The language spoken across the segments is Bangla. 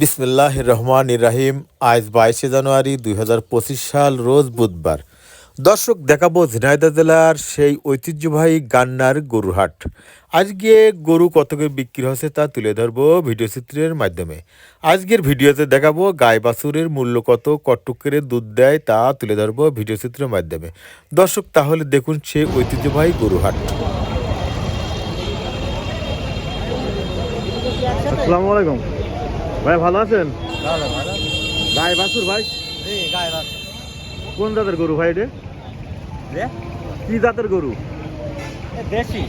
বিসমিল্লাহ রহমান রাহিম, আজ বাইশে জানুয়ারি দুই হাজার পঁচিশ সাল, রোজ বুধবার। দর্শক, দেখাবো ঝিনাইদহ জেলার সেই ঐতিহ্যবাহী গান্নার গরুহাট। আজকে গরু কত করে বিক্রি হচ্ছে তা তুলে ধরবো ভিডিও চিত্রের মাধ্যমে। আজকের ভিডিওতে দেখাবো গাই বাছুরের মূল্য কত কটুক করে দুধ দেয় তা তুলে ধরবো ভিডিও চিত্রের মাধ্যমে। দর্শক, তাহলে দেখুন সেই ঐতিহ্যবাহী গরুহাট। আসসালামু আলাইকুম। ভাই ভালো আছেন? গাই বাছুর ভাই? কোন জাতের গরু ভাই এটা? কি জাতের গরু? দেশি।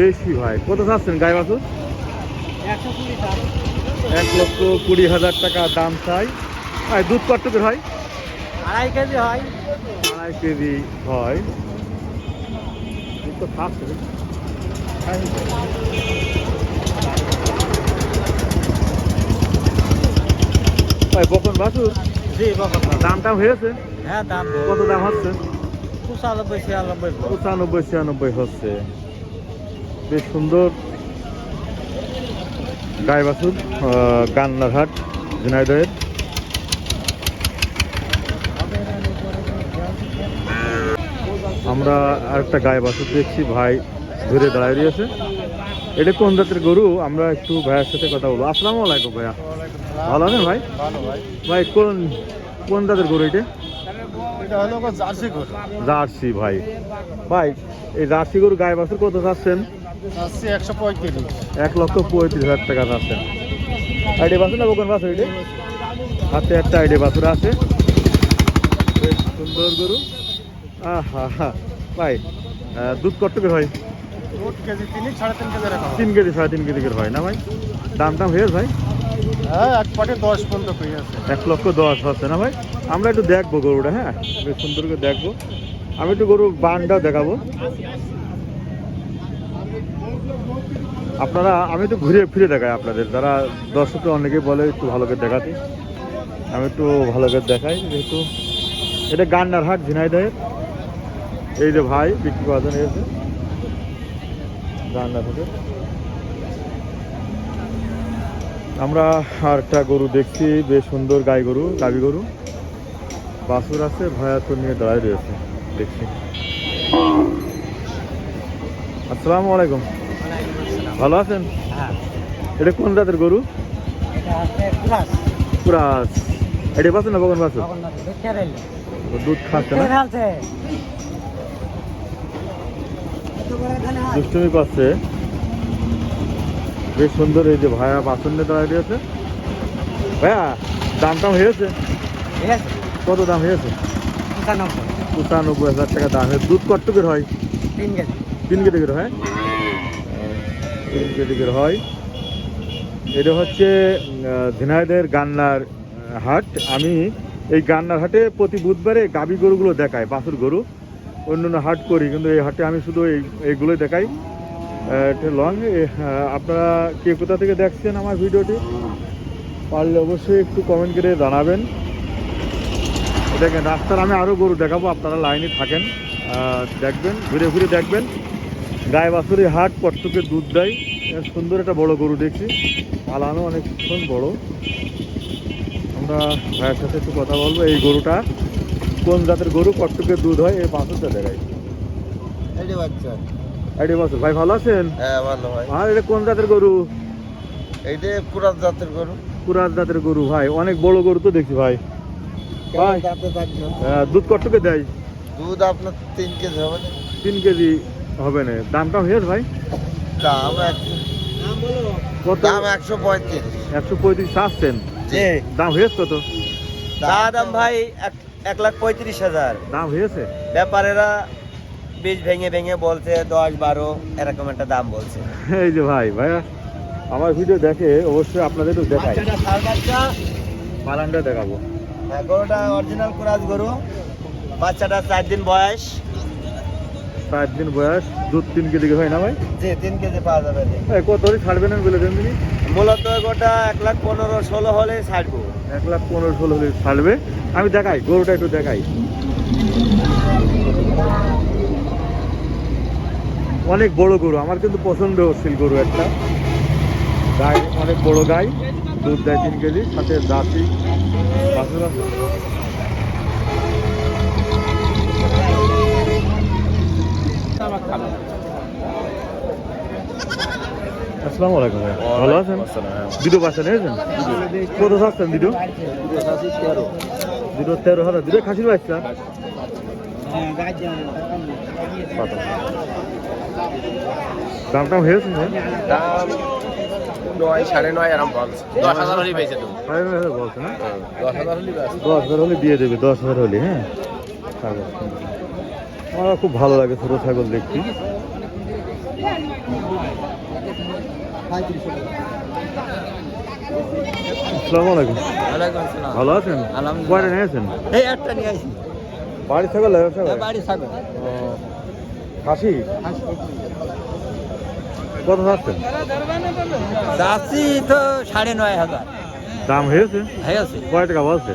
দেশি ভাই। কত চাচ্ছেন গায়ে বাছুর? টাকা এক লক্ষ কুড়ি হাজার টাকা দাম চাই। ভাই দুধ কটুকের হয় আড়াই কেজি হয়। আড়াই কেজি হয়। দুধ তো খাচ্ছে। ভাই বকন বাছুর? জি বাবা দাম টাম হয়েছে? হ্যাঁ দাম কত দাম হচ্ছে? পঁচানব্বই ছিয়ানব্বই পঁচানব্বই ছিয়ানব্বই হচ্ছে। বেশ সুন্দর। গাই বাছুর গান্নারহাট ঝিনাইদহের। আমরা আরেকটা গায়ে বাছুর দেখছি ভাই ঘুরে দাঁড়ায় রয়েছে। এটা কোন জাতের গরু? আমরা একটু ভাইয়ের সাথে কথা বলব। আসসালামু আলাইকুম ভাইয়া। ভালো আছেন ভাই? ভাই। ভাই কোন কোন জাতের গরু এটা? জার্সি ভাই। ভাই এই জার্সি গরু গায়ে বাছুর কত চাচ্ছেন এক লক্ষ পঁয়ত্রিশ হাজার টাকা চাচ্ছেন আইডি বাছুর না বোকন বাছুর এটা? হাতে একটা আইডি বাছুর আছে। বেশ সুন্দর গরু। আহা হা ভাই দুধ কট্টকের হয় দুধ কেজি তিন সাড়ে তিন কেজি তিন কেজি সাড়ে তিন কেজি হয় না ভাই? দাম টাম হয়েছে ভাই হ্যাঁ এক পাটে দশ পর্যন্ত পেয়ে আছে এক লক্ষ দশ হচ্ছে না ভাই? আমরা একটু দেখব গরুটা হ্যাঁ? বেশ সুন্দর করে দেখব। আমি একটু গরু বানটা দেখাবো। আপনারা আমি একটু ঘুরে ফিরে দেখাই আপনাদের। যারা দর্শক অনেকে বলে একটু ভালো করে দেখাতে। আমি একটু ভালো করে দেখাই যেহেতু এটা গান্নার হাট ঝিনাইদহের। এই যে ভাই বিক্রি করার জন্য গান্নার হাটে আমরা আর একটা গরু দেখছি বেশ সুন্দর গাই গরু গাবি গরু। বাছুর আছে ভয়া তো নিয়ে দাঁড়ায় রয়েছে দেখছি। আসসালামু আলাইকুম। ভালো আছেন? এটা কোন জাতের গরু? পুরা এটা বাছুর না বগন ও দুধ খাচ্ছে না? দুষ্টুমি করছে। বেশ সুন্দর এই যে ভায়া বাসন নিয়ে দাঁড়ায় রয়েছে। ভাইয়া দাম টাম হয়েছে। কত দাম হয়েছে? পঁচানব্বই। হাজার টাকা দাম হয়েছে। দুধ কট্টকের হয়? তিন কেজি। করে হয়? তিন কেজি করে হয়। এটা হচ্ছে ঝিনাইদের গান্নার হাট। আমি এই গান্নার হাটে প্রতি বুধবারে গাবি গরুগুলো দেখাই বাছুর গরু। অন্য অন্য হাট করি, কিন্তু এই হাটে আমি শুধু এই এইগুলোই দেখাই। লং আপনারা কে কোথা থেকে দেখছেন আমার ভিডিওটি, পারলে অবশ্যই একটু কমেন্ট করে জানাবেন। দেখেন, রাস্তার আমি আরও গরু দেখাবো, আপনারা লাইনে থাকেন দেখবেন, ঘুরে ঘুরে দেখবেন। গায়ে বাছুরি হাট কট্টকে দুধ দেয় সুন্দর একটা বড় গরু দেখছি, পালানো অনেকক্ষণ বড়। আমরা ভাইয়ের সাথে একটু কথা বলব, এই গরুটা। কোন জাতের গরু কট্টকে দুধ হয় এই দেখাই এই বাচ্চা। আইডি বাছুর। ভাই ভালো আছেন? হ্যাঁ ভালো ভাই। আর এটা কোন জাতের গরু? এইটা পুরা জাতের গরু। পুরাত জাতের গরু ভাই। অনেক বড় গরু তো দেখছি ভাই। ভাই দাঁতে দুধ কট্টকে দেয়। দুধ আপনার তিন কেজি হবে না? তিন কেজি হবে না। দামটা হয়েছে ভাই। দাম কত? দাম একশো পঁয়ত্রিশ। একশো পঁয়ত্রিশ আসছেন জি। দাম হয়েছে কত? দাম ভাই এক- এক লাখ পঁয়ত্রিশ হাজার। দাম হয়েছে? ব্যাপারেরা বীজ ভেঙে ভেঙে বলছে দশ বারো এরকম একটা দাম বলছে। এই যে ভাই ভাইয়া আমার ভিডিও দেখে অবশ্যই আপনাদের তো দেখাই। পালানটা দেখাবো। হ্যাঁ গরুটা অরিজিনাল কুরাজ গরু। বাচ্চাটা চার দিন বয়স। চার দিন বয়স দুধ তিন কেজি হয় না ভাই? যে তিন কেজি পাওয়া যাবে। কত ছাড়বেন বলে দেন মূলত গোটা এক লাখ পনেরো ষোলো হলে ছাড়বো। এক লাখ পনেরো ষোলো হলে ছাড়বে। আমি দেখাই গরুটা একটু দেখাই। অনেক বড় গরু আমার কিন্তু পছন্দ হচ্ছিল গরু একটা। গাই অনেক বড় গাই দুধ দেয় তিন কেজি সাথে জাতি বাছুর আছে। আসসালামু আলাইকুম। ভালো আছেন? দুটো বাচ্চা নিয়েছেন কত থাকছেন দুটো দুটো তেরো হাজার। দুটো খাসির বাচ্চা। দাম টাম হয়েছে দাম নয় সাড়ে নয় বলছে। দশ হাজার পেয়েছে তুমি বলছে না? দশ হাজার ব্যাস দশ হাজার হলে দিয়ে দেবে দশ হাজার হলে হ্যাঁ? আমার খুব ভালো লাগে ছোটো ছাগল দেখতে। আসসালামু আলাইকুম। ওয়ালাইকুম আসসালাম। ভালো আছেন? আলহামদুলিল্লাহ। কয়টা নিয়েছেন এই একটা নিয়ে আসি বাড়ি ছাগল লাগা ছাগল? ও, খাসি? কত থাকছেন যাচ্ছি তো সাড়ে নয় হাজার। দাম হয়েছে? হয়ে আছে কয় টাকা বলছে?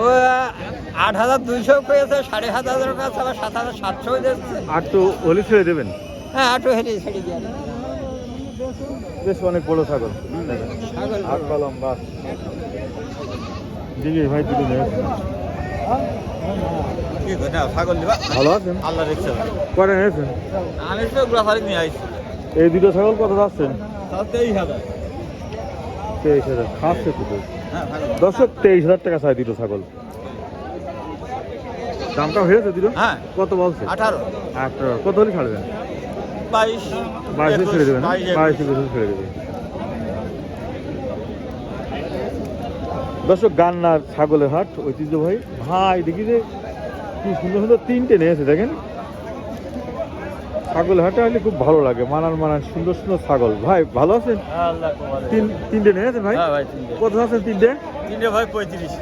ও আট হাজার দুইশো পেয়েছে সাড়ে সাত হাজার কাছে আবার সাত হাজার সাতশো দিচ্ছে। তো হলি ছেড়ে দেবেন। হ্যাঁ আটও হেরে ছেড়ে দিয়ে বেশ অনেক বড় ছাগল। আট কলম বাস দিদি ভাই দিবা ভালো আছেন? নিয়েছেন এই দুটো ছাগল কত যাচ্ছেন? তেইশ হাজার। তেইশ হাজার খাচ্ছে তো বেশ। দর্শক তেইশ হাজার টাকা চাই দুটো ছাগল। দামটা হয়েছে দুটো? হ্যাঁ। কত বলছে? আঠারো। আঠারো। কত হলে ছাড়বেন? বাইশ বাইশে ছেড়ে দেবেন বাইশ, ছেড়ে দেবেন। দর্শক গান্নার ছাগলের হাট ঐতিহ্য ভাই ভাই দেখি যে কি সুন্দর সুন্দর তিনটে নিয়েছে দেখেন। ছাগল হাটে আসলে খুব ভালো লাগে মানান মানান সুন্দর সুন্দর ছাগল। ভাই ভালো আছেন? তিন তিনটে নিয়েছেন ভাই? হ্যাঁ ভাই কত আছেন তিনটে? তিনটে ভাই পঁয়ত্রিশ।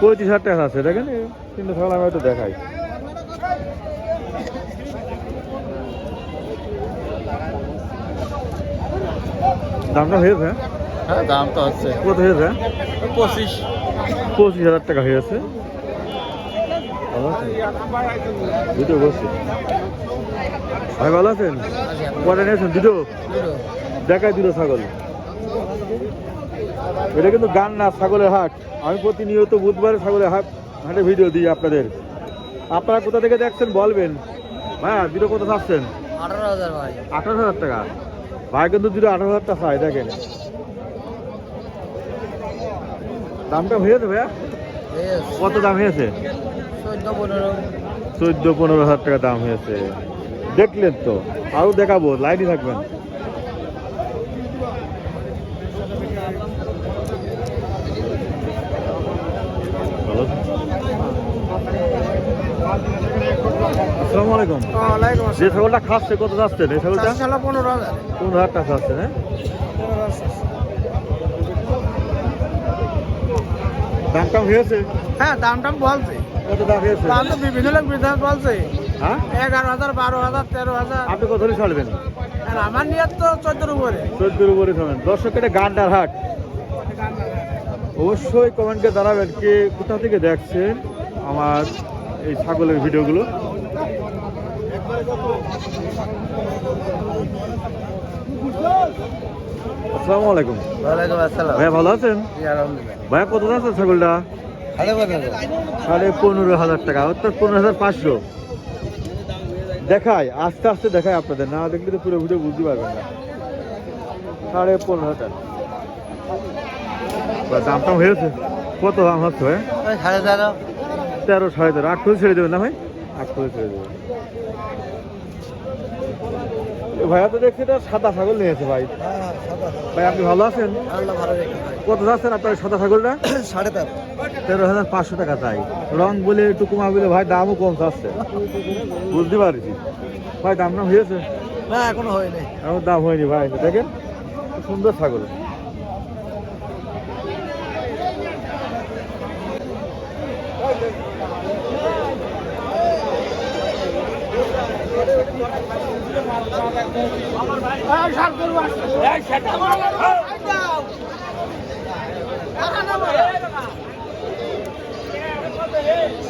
পঁয়ত্রিশ হাজার টাকা আছে দেখেন তিনটে ছাগল আমি হয়তো দেখাই। দামটা হয়েছে? হ্যাঁ দাম তো হচ্ছে কত হয়েছে? পঁচিশ। পঁচিশ হাজার টাকা হয়েছে। দুটো বসে। ভাই ভালো আছেন? কটা নিয়েছেন? দুটো? দেখায় দুটো ছাগল। এটা কিন্তু গান না ছাগলের হাট। আমি প্রতিনিয়ত বুধবারে ছাগলের হাট হাটে ভিডিও দিই আপনাদের। আপনারা কোথা থেকে দেখছেন বলবেন। হ্যাঁ দুটো কত থাকছেন আঠারো হাজার ভাই। আঠারো হাজার টাকা। ভাই কিন্তু দুটো আঠারো হাজার টাকা চাই দেখেন। দামটা হয়েছে। ভাইয়া কত দাম হয়েছে? চোদ্দ পনেরো। হাজার টাকা দাম হয়েছে। দেখলেন তো আরও দেখাবো লাইনই থাকবেন। ভালো? আসসালামু আলাইকুম। যে ছাগলটা খাচ্ছে কত যাচ্ছে এই ছাগলটা? পনেরো হাজার। পনেরো হাজার টাকা না দাম টাম হয়েছে? হ্যাঁ দাম টাম বলছে। কত দাম হয়েছে? দাম তো বিভিন্ন লোক বিধান বলছে। হ্যাঁ? এগারো হাজার বারো হাজার তেরো হাজার। আপনি কত ছাড়বেন? আমার তো চোদ্দোর উপরে। চোদ্দোর উপরে থামেন দর্শক এটা গান্ডার হাট। অবশ্যই জানাবেন কে কোথা থেকে দেখছেন আমার এই ছাগলের ভিডিওগুলো। আসসালামু আলাইকুম। ওয়ালাইকুম আসসালাম। ভাইয়া ভালো আছেন? ভাইয়া কত আছে ছাগলটা? সাড়ে পনেরো। হাজার টাকা অর্থাৎ পনেরো হাজার পাঁচশো। দেখায় আস্তে আস্তে দেখায় আপনাদের না দেখলে তো পুরো ভিডিও বুঝতে পারবেন না। সাড়ে পনেরো হাজার দাম টাম হয়েছে। কত দাম হচ্ছে ভাই সাড়ে তেরো। তেরো সাড়ে তেরো। আট করে ছেড়ে দেবেন না ভাই? আট করে ছেড়ে দেবেন। এ ভাইয়া তো দেখছি এটা সাদা ছাগল নিয়েছে ভাই। ভাই আপনি ভালো আছেন? আল্লাহ ভালো রেখে কত যাচ্ছেন আপনার সাদা ছাগলটা? সাড়ে তেরো তেরো হাজার পাঁচশো টাকা চাই। রং বলে একটু কমা বলে ভাই দামও কম চাচ্ছে বুঝতে পারছি। ভাই দাম নাম হয়েছে? না এখনও হয়নি। এখন দাম হয়নি ভাই দেখেন। সুন্দর ছাগল। Hey!